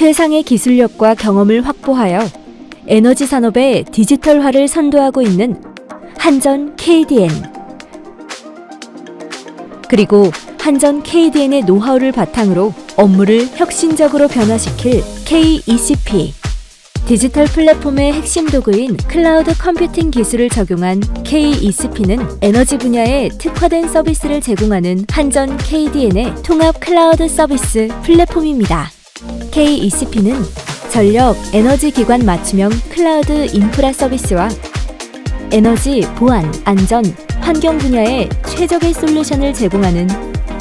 최상의 기술력과 경험을 확보하여 에너지 산업의 디지털화를 선도하고 있는 한전 KDN. 그리고 한전 KDN의 노하우를 바탕으로 업무를 혁신적으로 변화시킬 KECP. 디지털 플랫폼의 핵심 도구인 클라우드 컴퓨팅 기술을 적용한 KECP는 에너지 분야에 특화된 서비스를 제공하는 한전 KDN의 통합 클라우드 서비스 플랫폼입니다. KECP는 전력 에너지 기관 맞춤형 클라우드 인프라 서비스와 에너지 보안, 안전, 환경 분야의 최적의 솔루션을 제공하는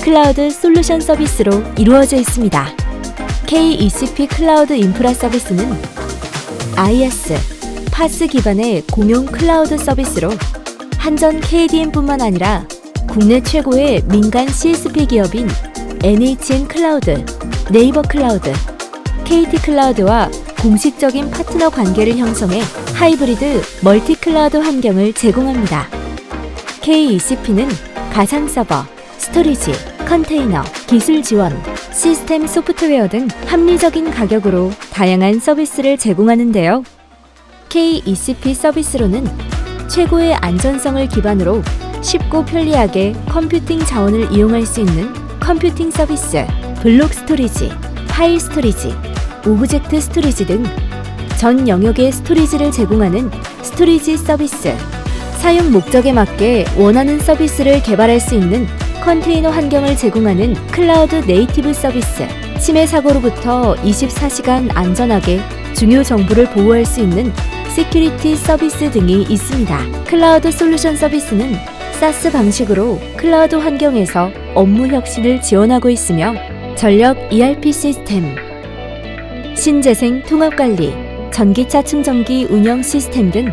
클라우드 솔루션 서비스로 이루어져 있습니다. KECP 클라우드 인프라 서비스는 IS, 파스 기반의 공용 클라우드 서비스로 한전 KDN뿐만 아니라 국내 최고의 민간 CSP 기업인 NHN 클라우드, 네이버 클라우드, KT 클라우드와 공식적인 파트너 관계를 형성해 하이브리드 멀티 클라우드 환경을 제공합니다. KECP는 가상 서버, 스토리지, 컨테이너, 기술 지원, 시스템 소프트웨어 등 합리적인 가격으로 다양한 서비스를 제공하는데요. KECP 서비스로는 최고의 안전성을 기반으로 쉽고 편리하게 컴퓨팅 자원을 이용할 수 있는 컴퓨팅 서비스, 블록 스토리지, 파일 스토리지, 오브젝트 스토리지 등 전 영역의 스토리지를 제공하는 스토리지 서비스, 사용 목적에 맞게 원하는 서비스를 개발할 수 있는 컨테이너 환경을 제공하는 클라우드 네이티브 서비스, 침해 사고로부터 24시간 안전하게 중요 정보를 보호할 수 있는 시큐리티 서비스 등이 있습니다. 클라우드 솔루션 서비스는 사스 방식으로 클라우드 환경에서 업무 혁신을 지원하고 있으며 전력 ERP 시스템, 신재생 통합 관리, 전기차 충전기 운영 시스템 등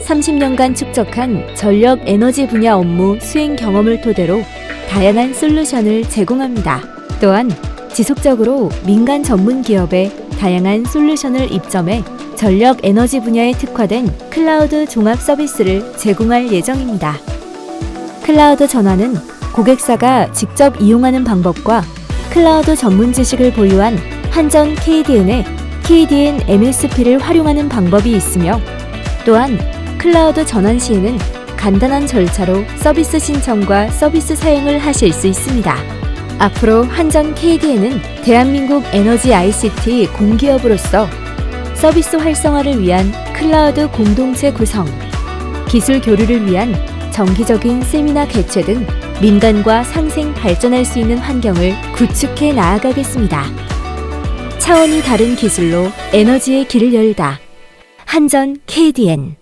30년간 축적한 전력 에너지 분야 업무 수행 경험을 토대로 다양한 솔루션을 제공합니다. 또한 지속적으로 민간 전문 기업에 다양한 솔루션을 입점해 전력 에너지 분야에 특화된 클라우드 종합 서비스를 제공할 예정입니다. 클라우드 전환은 고객사가 직접 이용하는 방법과 클라우드 전문 지식을 보유한 한전 KDN의 KDN MSP를 활용하는 방법이 있으며 또한 클라우드 전환 시에는 간단한 절차로 서비스 신청과 서비스 사용을 하실 수 있습니다. 앞으로 한전 KDN은 대한민국 에너지 ICT 공기업으로서 서비스 활성화를 위한 클라우드 공동체 구성, 기술 교류를 위한 정기적인 세미나 개최 등 민간과 상생 발전할 수 있는 환경을 구축해 나아가겠습니다. 차원이 다른 기술로 에너지의 길을 열다. 한전 KDN